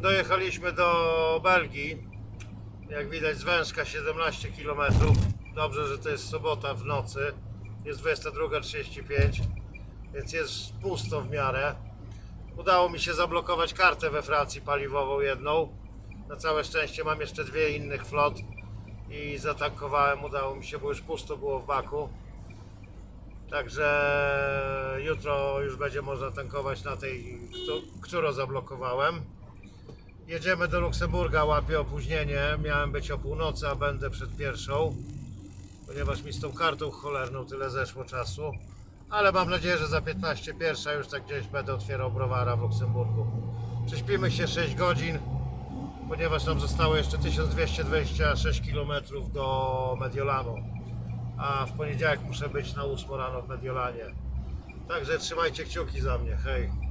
Dojechaliśmy do Belgii. Jak widać z Wężka 17 km. Dobrze, że to jest sobota w nocy. Jest 22.35, więc jest pusto w miarę. Udało mi się zablokować kartę we Francji paliwową jedną. Na całe szczęście mam jeszcze dwie innych flot i zatankowałem. Udało mi się, bo już pusto było w baku. Także jutro już będzie można tankować na tej, któ- którą zablokowałem. Jedziemy do Luksemburga, łapię opóźnienie. Miałem być o północy, a będę przed pierwszą, ponieważ mi z tą kartą cholerną tyle zeszło czasu. Ale mam nadzieję, że za 15 pierwsza już tak gdzieś będę otwierał browara w Luksemburgu. Prześpimy się 6 godzin, ponieważ nam zostało jeszcze 1226 km do Mediolanu. A w poniedziałek muszę być na 8 rano w Mediolanie. Także trzymajcie kciuki za mnie. Hej.